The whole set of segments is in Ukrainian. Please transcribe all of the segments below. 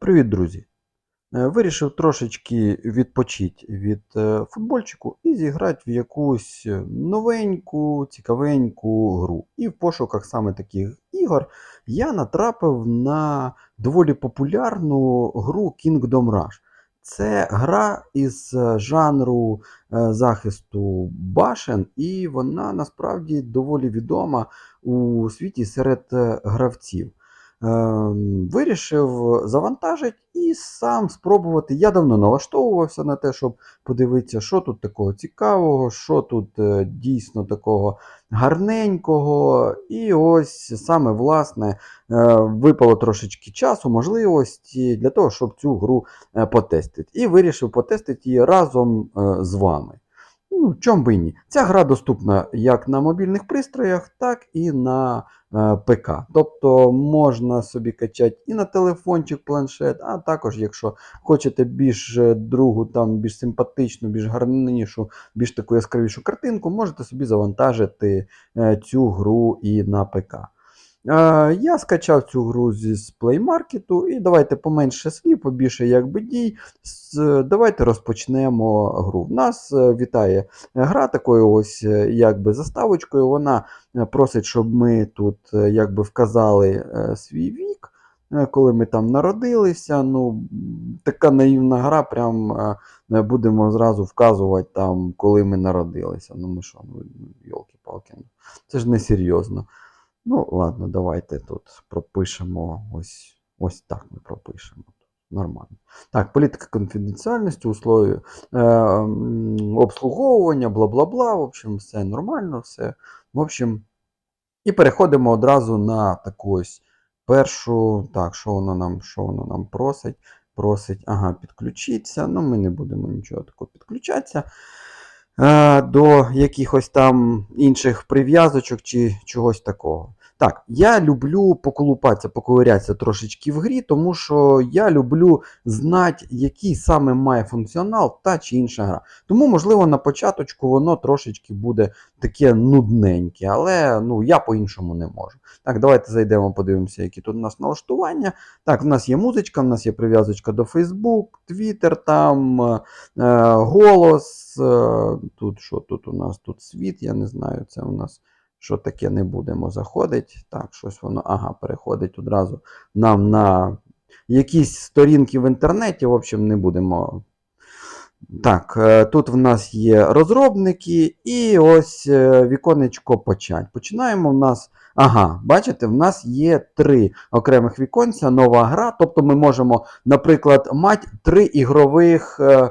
Привіт, друзі! Е, Вирішив трошечки відпочити від е, футбольчику і зіграти в якусь е, новеньку, цікавеньку гру. І в пошуках саме таких ігор я натрапив на доволі популярну гру Kingdom Rush. Це гра із жанру захисту башен, і вона насправді доволі відома у світі серед гравців. Ем, Вирішив завантажити і сам спробувати. Я давно налаштовувався на те, щоб подивитися, що тут такого цікавого, що тут е, дійсно такого гарненького. І ось саме власне е, випало трошечки часу, можливості для того, щоб цю гру е, потестити. І вирішив потестити її разом з вами. Ну, чом би і ні. Ця гра доступна як на мобільних пристроях, так і на е, ПК. Тобто можна собі качати і на телефончик, планшет, а також, якщо хочете більш е, другу, там, більш симпатичну, більш гарнішу, більш таку яскравішу картинку, можете собі завантажити е, цю гру і на ПК. Е, Я скачав цю гру зі Play Market, і давайте поменше слів, побільше якби дій. Давайте розпочнемо гру. В нас е, вітає гра такою ось е, якби заставочкою. Вона просить, щоб ми тут якби вказали свій вік, коли ми там народилися. Ну, така наївна гра, прям будемо зразу вказувати там, коли ми народилися. Ну ми що, ну йолки-палки, ну, це ж не серйозно. Ну, ладно, давайте тут пропишемо ось, ось так ми пропишемо. Нормально. Так, політика конфіденціальності, условия е, обслуговування, бла-бла-бла. В общем, все нормально, все. В общем, і переходимо одразу на таку ось першу. Так, що воно нам, що воно нам просить? Просить, ага, підключитися. Ну, ми не будемо нічого такого підключатися. Е, до якихось там інших прив'язочок чи чогось такого. Так, я люблю поколупатися, поковирятися трошечки в грі, тому що я люблю знати, який саме має функціонал та чи інша гра. Тому, можливо, на початочку воно трошечки буде таке нудненьке, але ну, я по-іншому не можу. Так, давайте зайдемо, подивимося, які тут у нас налаштування. Так, в нас є музичка, в нас є прив'язочка до Facebook, Twitter, там е, голос. Е, тут що тут у нас? Тут світ, я не знаю, це у нас що таке не будемо заходити. Так, щось воно, ага, переходить одразу нам на якісь сторінки в інтернеті. В общем, не будемо. Так, е, тут в нас є розробники, і ось е, віконечко почать. Починаємо в нас. Ага, бачите, в нас є три окремих віконця, нова гра. Тобто ми можемо, наприклад, мати три ігрових е,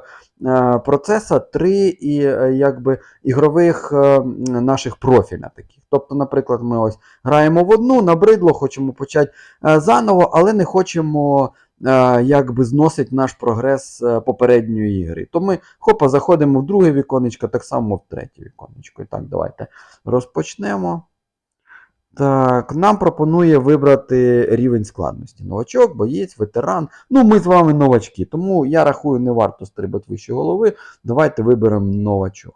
процеса, три і, е, якби, ігрових е, наших профіля таких. Тобто, наприклад, ми ось граємо в одну, набридло, хочемо почати е, заново, але не хочемо е, якби зносить наш прогрес е, попередньої ігри. То ми хопа, заходимо в друге віконечко, так само в третє віконечко. І так, давайте розпочнемо. Так, нам пропонує вибрати рівень складності. Новачок, боєць, ветеран. Ну, ми з вами новачки, тому я рахую, не варто стрибати вище голови. Давайте виберемо новачок.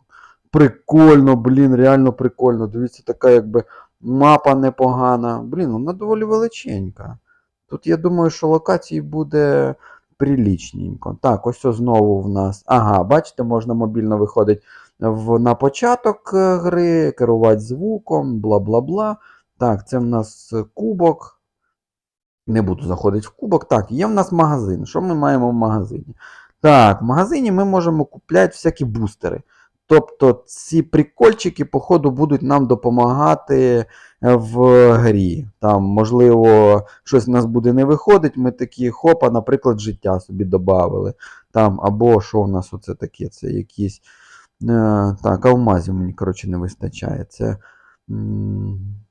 Прикольно, блін, реально прикольно. Дивіться, така якби мапа непогана. Блін, вона доволі величенька. Тут я думаю, що локацій буде прилічненько. Так, ось знову в нас. Ага, бачите, можна мобільно виходити в, на початок е, гри, керувати звуком, бла-бла-бла. Так, це в нас е, кубок. Не буду заходити в кубок. Так, є в нас магазин. Що ми маємо в магазині? Так, в магазині ми можемо купляти всякі бустери. Тобто ці прикольчики, походу, будуть нам допомагати е, в грі. Там, можливо, щось в нас буде не виходить, ми такі хопа, наприклад, життя собі додали. Там, або що у нас оце таке? Це якісь. Е, так, алмазів мені, коротше, не вистачає. Це. м,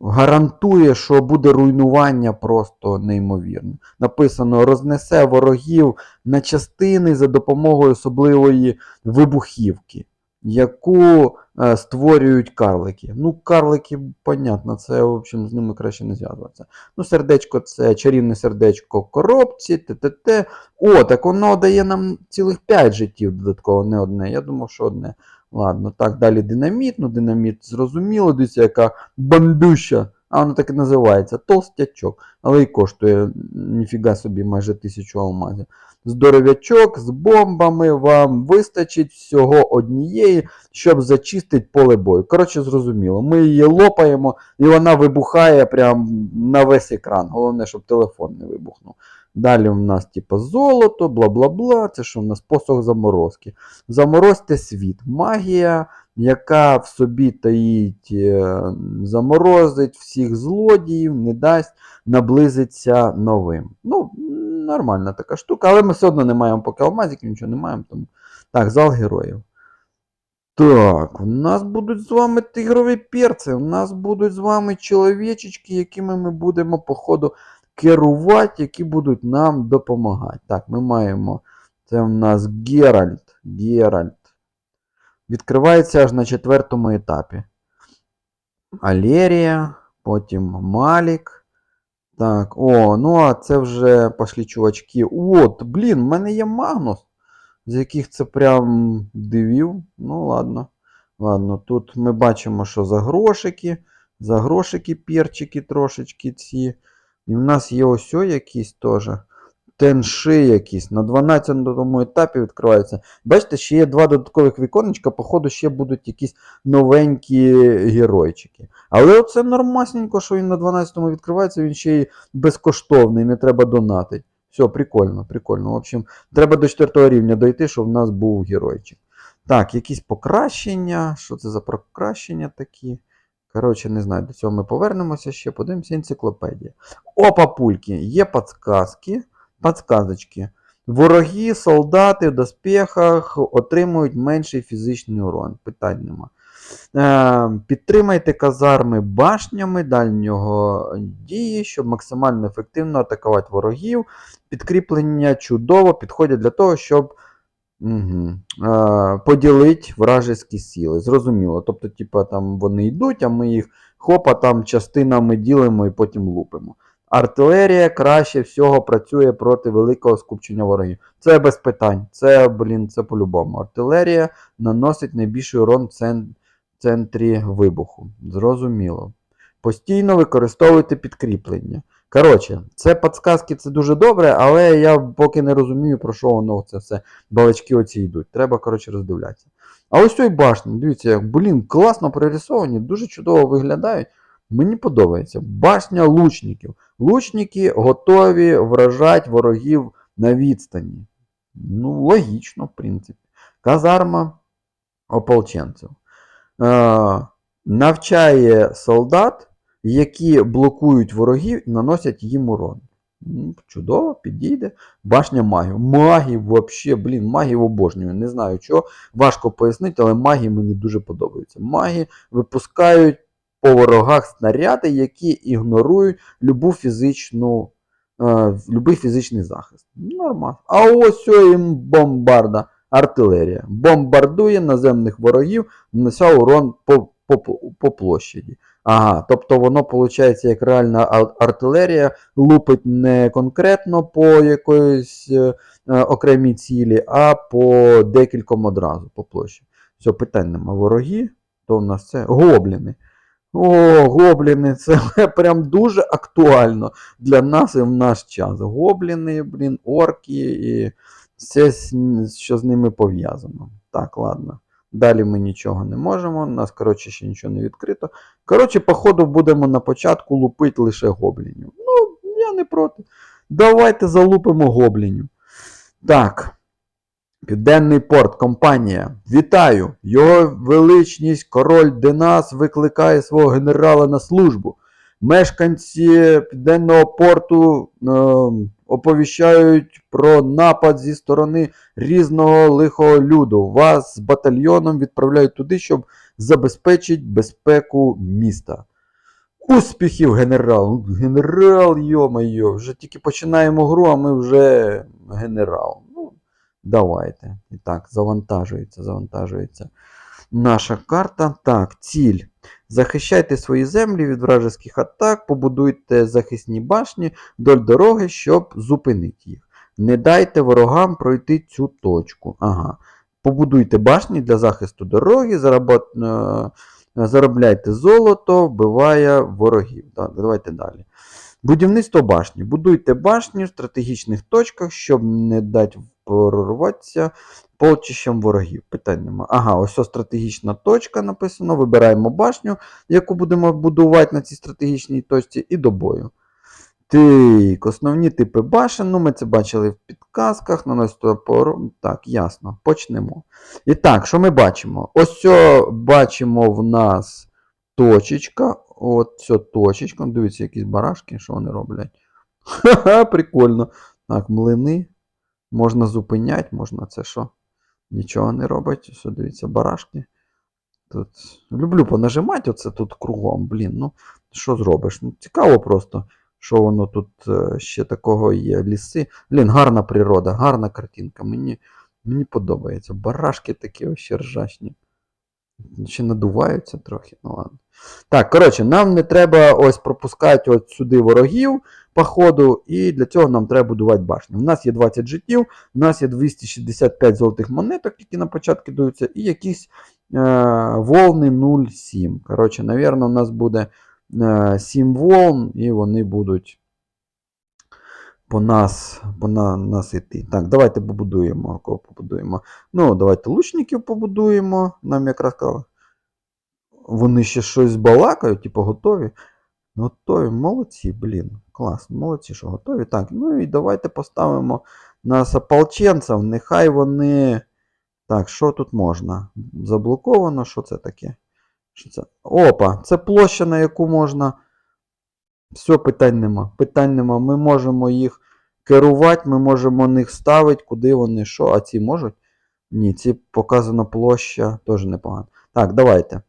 Гарантує, що буде руйнування просто неймовірно. Написано: рознесе ворогів на частини за допомогою особливої вибухівки, яку е, створюють карлики. Ну, карлики, понятно, це, в общем, з ними краще не зв'язуватися. Ну, сердечко це чарівне сердечко коробці, т-т-т. О, так воно дає нам цілих 5 життів додатково, не одне. Я думав, що одне. Ладно, так, далі динаміт. Ну, динаміт зрозуміло, дивіться, яка бомбюща А воно так і називається толстячок. Але і коштує ніфіга собі майже тисячу алмазів. Здоров'ячок з бомбами вам вистачить всього однієї, щоб зачистити поле бою. Коротше, зрозуміло. Ми її лопаємо, і вона вибухає прям на весь екран. Головне, щоб телефон не вибухнув. Далі у нас, типу, золото, бла-бла-бла. Це що у нас посох заморозки. Заморозьте світ. Магія, яка в собі таїть, е, заморозить всіх злодіїв, не дасть наблизиться новим. Ну, нормальна така штука, але ми все одно не маємо поки алмазиків, нічого не маємо. Тому... Так, зал героїв. Так, у нас будуть з вами тигрові перці, у нас будуть з вами чоловічечки, якими ми будемо, по ходу, керувати, які будуть нам допомагати. Так, ми маємо. Це у нас Геральт. Геральт. Відкривається аж на четвертому етапі. Алерія, потім Малік. Так, о, ну а це вже пошли чувачки. От, блін, в мене є Магнус, з яких це прям дивів. Ну, ладно. Ладно, тут ми бачимо, що за грошики, за грошики перчики трошечки ці. І в нас є ось якісь теж. Тенши якісь. На 12 етапі відкриваються. Бачите, ще є два додаткових віконечка, походу, ще будуть якісь новенькі геройчики. Але оце нормасненько, що він на 12-му відкривається, він ще й безкоштовний, не треба донатити. Все, прикольно, прикольно. В общем, треба до 4 рівня дойти, щоб в нас був геройчик. Так, якісь покращення. Що це за покращення такі? Коротше, не знаю, до цього ми повернемося ще, подивимося енциклопедія. О, папульки, є подсказки. Подсказочки. Вороги, солдати в доспіхах отримують менший фізичний урон. Питань нема. Е, підтримайте казарми башнями дальнього дії, щоб максимально ефективно атакувати ворогів. Підкріплення чудово підходять для того, щоб угу, поділити вражеські сили. Зрозуміло. Тобто, типу, там вони йдуть, а ми їх хопа там частинами ділимо і потім лупимо. Артилерія краще всього працює проти великого скупчення ворогів. Це без питань. Це, блін, це по-любому. Артилерія наносить найбільший урон в центрі вибуху. Зрозуміло. Постійно використовуйте підкріплення. Коротше, це подсказки, це дуже добре, але я поки не розумію, про що воно це все. Балачки оці йдуть. Треба, коротше, роздивлятися. А ось той башні, дивіться, як, блін, класно прорисовані, дуже чудово виглядають. Мені подобається. Башня лучників. Лучники готові вражати ворогів на відстані. Ну, логічно, в принципі. Казарма ополченців. Е, навчає солдат, які блокують ворогів і наносять їм урон. Ну, Чудово, підійде. Башня магів. Магів взагалі, блін, магів обожнюю. Не знаю чого. Важко пояснити, але маги мені дуже подобаються. Маги випускають по ворогах снаряди, які ігнорують любу фізичну, е, любий фізичний захист. Нормально. А ось їм бомбарда, артилерія. Бомбардує наземних ворогів, нанеся урон по, по, по площаді. Ага, тобто воно, виходить, як реальна артилерія, лупить не конкретно по якоїсь е, е, окремій цілі, а по декільком одразу по площі. Все, питань нема. Вороги, то в нас це гобліни. О, гобліни, це прям дуже актуально для нас і в наш час. Гобліни, блін, орки і все, що з ними пов'язано. Так, ладно. Далі ми нічого не можемо. У нас, коротше, ще нічого не відкрито. Коротше, походу, будемо на початку лупити лише гоблінів. Ну, я не проти. Давайте залупимо гоблінів. Так. Південний порт, компанія. Вітаю! Його величність король Денас викликає свого генерала на службу. Мешканці Південного порту е, оповіщають про напад зі сторони різного лихого люду. Вас з батальйоном відправляють туди, щоб забезпечити безпеку міста. Успіхів, генерал! Генерал, йо-моє, вже тільки починаємо гру, а ми вже генерал. Ну, Давайте. І так, завантажується, завантажується наша карта. Так, ціль. Захищайте свої землі від вражеських атак, побудуйте захисні башні вдоль дороги, щоб зупинити їх. Не дайте ворогам пройти цю точку. Ага. Побудуйте башні для захисту дороги, заработ... е, Е, Заробляйте золото, вбиває ворогів. Так, давайте далі. Будівництво башні. Будуйте башню в стратегічних точках, щоб не дати прорватися полчищам ворогів. Питань нема. Ага, ось стратегічна точка написано. Вибираємо башню, яку будемо будувати на цій стратегічній точці, і до бою. Так, основні типи башен. Ну, ми це бачили в підказках. Наносити опору. Так, ясно. Почнемо. І так, що ми бачимо? Ось бачимо в нас точечка. От ця точечка. Ну, Дивіться, якісь барашки, що вони роблять. Ха-ха, прикольно. Так, млини. Можна зупиняти, можна це що? Нічого не робить. Все, дивіться, барашки. Тут люблю понажимати оце тут кругом. Блін, ну що зробиш? Ну, цікаво просто, що воно тут е, ще такого є. Ліси. Блін, гарна природа, гарна картинка. Мені, мені подобається. Барашки такі ось ржачні. Ще надуваються трохи, ну ладно. Так, коротше, нам не треба ось пропускати от сюди ворогів по ходу, і для цього нам треба будувати башню. У нас є 20 життів, у нас є 265 золотих монеток, які на початку даються, і якісь е, волни 0,7. Коротше, навірно, у нас буде е, 7 волн, і вони будуть по нас, по на, нас йти. Так, давайте побудуємо. Кого побудуємо? Ну, давайте лучників побудуємо. Нам якраз сказали. Вони ще щось балакають, типу, готові. Готові, молодці, блін. Клас, молодці, що готові. Так, ну і давайте поставимо нас ополченців. Нехай вони. Так, що тут можна? Заблоковано, що це таке? Що це? Опа, це площа, на яку можна. Все, питань нема. Питань нема. Ми можемо їх керувати, ми можемо них ставити, куди вони, що, а ці можуть? Ні, ці показана площа теж непогано. Так, давайте.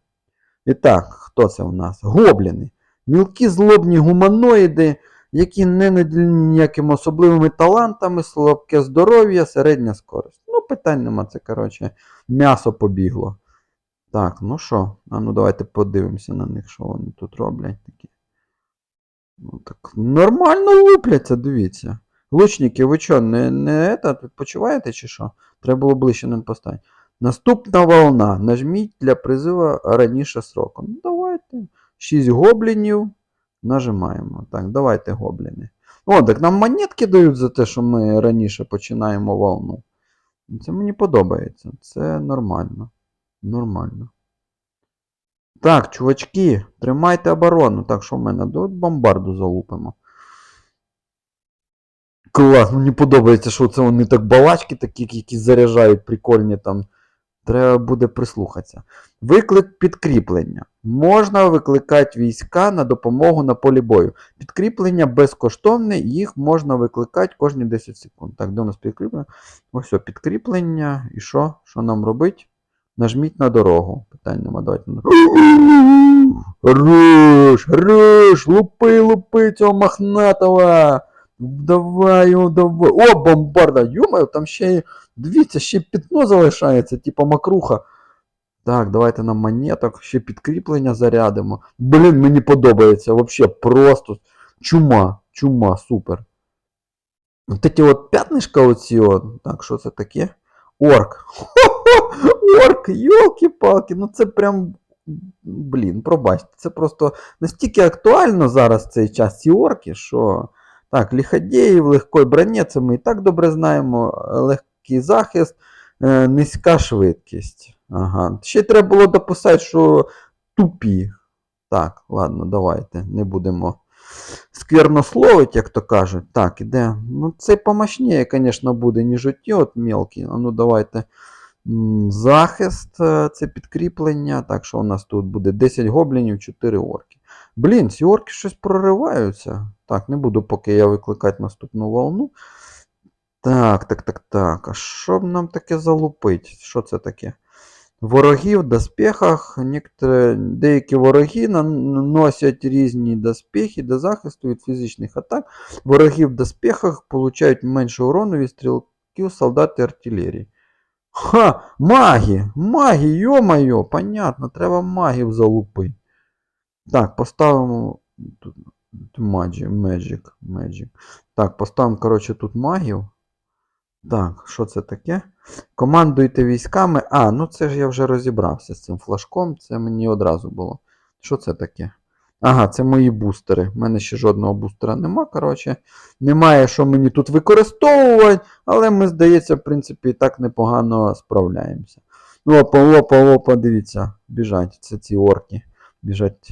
І так, хто це у нас? Гобліни. Мілкі злобні гуманоїди, які не наділені ніякими особливими талантами, слабке здоров'я, середня скорость. Ну, питань нема, це, коротше, м'ясо побігло. Так, ну що? А ну давайте подивимося на них, що вони тут роблять такі. Ну, так нормально лупляться, дивіться. Лучники, ви що, не, не это, відпочиваєте чи що? Треба було ближче не поставити. Наступна волна. Нажміть для призиву раніше сроку. Ну, давайте. 6 гоблінів. Нажимаємо. Так, давайте гобліни. О, так нам монетки дають за те, що ми раніше починаємо волну. Це мені подобається. Це нормально. Нормально. Так, чувачки, тримайте оборону. Так, що в мене? Давайте бомбарду залупимо. Клас, мені подобається, що це вони так балачки такі, які заряджають прикольні там. Треба буде прислухатися. Виклик підкріплення. Можна викликати війська на допомогу на полі бою. Підкріплення безкоштовне, їх можна викликати кожні 10 секунд. Так, де у нас підкріплення? Ось все, підкріплення. І що? Що нам робить? Нажміть на дорогу. Питань нема, давайте на Хорош, хорош, лупи, лупи цього мохнатого. Давай, о, давай. О, бомбарда. Йомаю, там ще. Дивіться, ще пітно залишається, типа макруха. Так, давайте нам монеток, ще підкріплення зарядимо. Блін, мені подобається. Вообще просто чума, чума, супер. От ці от п'ятнишка оці от. Так, що це таке? Орк. Хо-хо! Орк, йолки-палки, ну це прям. Блін, пробачте, це просто настільки актуально зараз цей час ці орки, що. Так, лиходеї в легкій броні, це ми і так добре знаємо. Легкий захист, е, низька швидкість. Ага. Ще треба було дописати, що тупі. Так, ладно, давайте. Не будемо сквернословити, як то кажуть. Так, іде. Ну, це помощніше, звісно, буде, ніж оті от мелкі. А ну давайте. Захист, е, це підкріплення. Так, що у нас тут буде 10 гоблінів, 4 орки. Блін, ці орки щось прориваються. Так, не буду поки я викликати наступну волну. Так, так, так, так. А що б нам таке залупить? Що це таке? Ворогів в доспехах. Некоторі, деякі вороги наносять різні доспехи до захисту від фізичних атак. Вороги в доспехах получають менше урону від стрілків, солдат і артилерії. Ха! Маги! Маги, йо-моє, понятно, треба магів залупити. Так, поставимо тут Magic, Magic, Magic. Так, поставимо, коротше, тут магів. Так, що це таке? Командуйте військами. А, ну це ж я вже розібрався з цим флажком, це мені одразу було. Що це таке? Ага, це мої бустери. У мене ще жодного бустера нема, коротше. Немає, що мені тут використовувати, але ми, здається, в принципі, і так непогано справляємося. Опа, опа, опа, дивіться, біжать. Це ці орки. Біжать.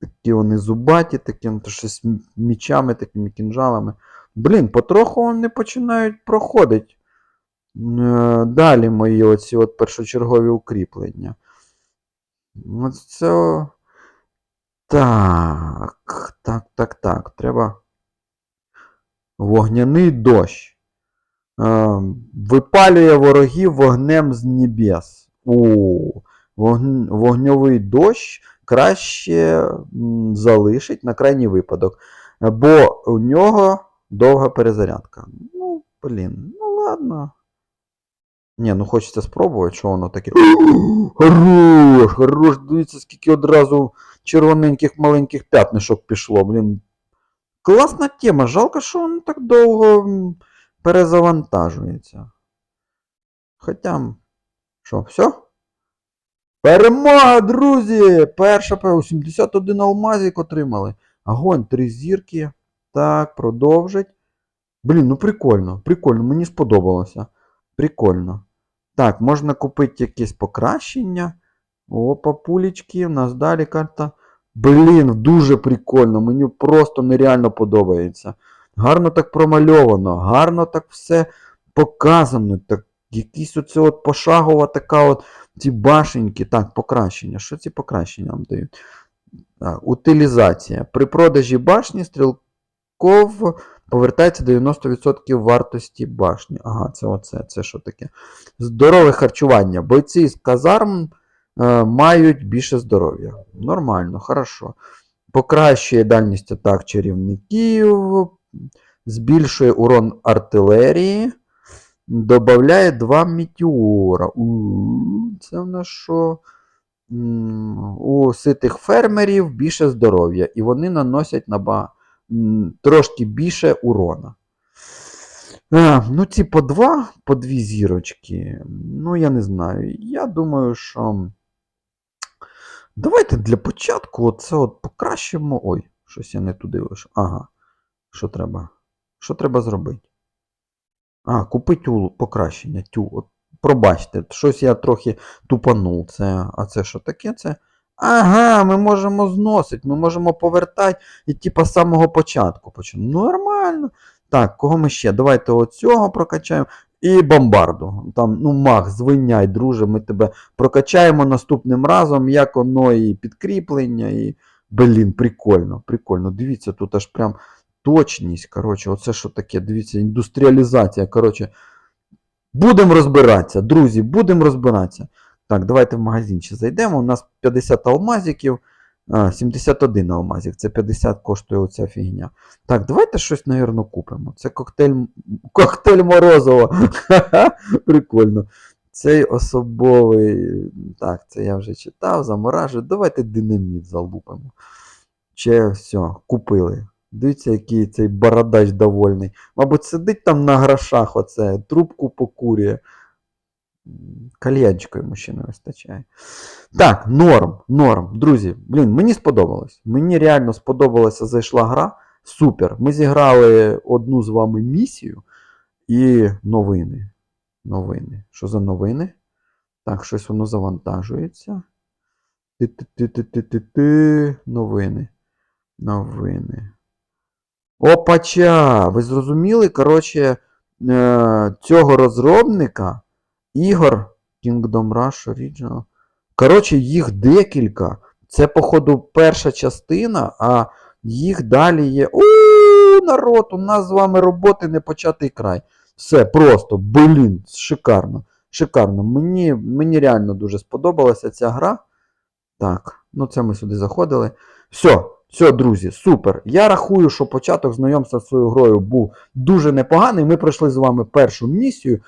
Такі вони зубаті, такі ну, щось мічами, такими кінжалами. Блін, потроху вони починають проходити. Е, Далі мої оці от першочергові укріплення. От це. Так, так, так, так. Треба. Вогняний дощ. Е, Випалює ворогів вогнем з небес. О, вогн- вогньовий дощ краще залишить на крайній випадок. Бо у нього довга перезарядка. Ну, блін, ну ладно. Ні, ну хочеться спробувати, що воно таке. Хорош! Хорош! Дивіться, скільки одразу червоненьких маленьких п'ятнишок пішло. Блін. Класна тема. Жалко, що воно так довго перезавантажується. Хоча. Що, все? Перемога, друзі! Перша п- 71 алмазик отримали. Огонь, три зірки. Так, продовжить. Блін, ну прикольно, прикольно, мені сподобалося. Прикольно. Так, можна купити якесь покращення. Опа, пулечки, у нас далі карта. Блін, дуже прикольно, мені просто нереально подобається. Гарно так промальовано, гарно так все показано. Так, якісь оце от пошагова така от ці башеньки. Так, покращення. Що ці покращення нам дають? Так, утилізація. При продажі башні стрілков повертається 90% вартості башні. Ага, це оце, це що таке? Здорове харчування. Бойці з казарм е, мають більше здоров'я. Нормально, хорошо. Покращує дальність атак чарівників, збільшує урон артилерії, додає 2 метеора. Це в нас що? У ситих фермерів більше здоров'я, і вони наносять наба... трошки більше урона. А, ну, ці по два, по дві зірочки. Ну, я не знаю. Я думаю, що. Давайте для початку оце от покращимо. Ой, щось я не туди вийшов. Ага. Що треба? Що треба зробити? А, купити у покращення. Тю, от, пробачте, щось я трохи тупанув. Це, а це що таке? Це. Ага, ми можемо зносити, ми можемо повертати і типа з самого початку почнемо. Нормально. Так, кого ми ще? Давайте оцього прокачаємо. І бомбарду. Там, ну, маг, звиняй, друже, ми тебе прокачаємо наступним разом, як воно і підкріплення, і. Блін, прикольно, прикольно. Дивіться, тут аж прям точність. Коротше, оце що таке, дивіться, індустріалізація. Коротше, будемо розбиратися, друзі, будемо розбиратися. Так, давайте в магазин ще зайдемо. У нас 50 алмазиків. А, 71 алмазик. Це 50 коштує оця фігня. Так, давайте щось, напевно, купимо. Це коктейль, коктейль Морозова. Прикольно. Цей особовий. Так, це я вже читав, заморажую. Давайте динаміт залупимо. Чи все, купили. Дивіться, який цей бородач довольний. Мабуть, сидить там на грошах, оце, трубку покурює. М, Кальянчика йому ще не вистачає. Так, норм, норм. Друзі, блін, мені сподобалось. Мені реально сподобалася, зайшла гра. Супер. Ми зіграли одну з вами місію і новини. Новини. Що за новини? Так, щось воно завантажується. Ти-ти-ти-ти-ти-ти. Новини. Новини. Опача! Ви зрозуміли? Коротше, е, цього розробника ігор Kingdom Rush Original. Коротше, їх декілька. Це, походу, перша частина, а їх далі є. У народ, у нас з вами роботи не початий край. Все, просто, блін, шикарно. Шикарно. Мені, мені реально дуже сподобалася ця гра. Так, ну це ми сюди заходили. Все, все, друзі, супер. Я рахую, що початок знайомства з цією грою був дуже непоганий. Ми пройшли з вами першу місію.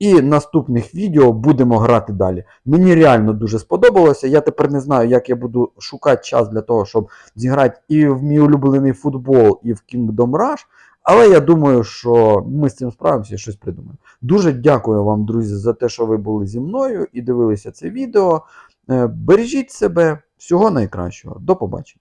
І наступних відео будемо грати далі. Мені реально дуже сподобалося. Я тепер не знаю, як я буду шукати час для того, щоб зіграти і в мій улюблений футбол, і в Kingdom Rush. Але я думаю, що ми з цим справимося і щось придумаємо. Дуже дякую вам, друзі, за те, що ви були зі мною і дивилися це відео. Е, Бережіть себе, всього найкращого. До побачення.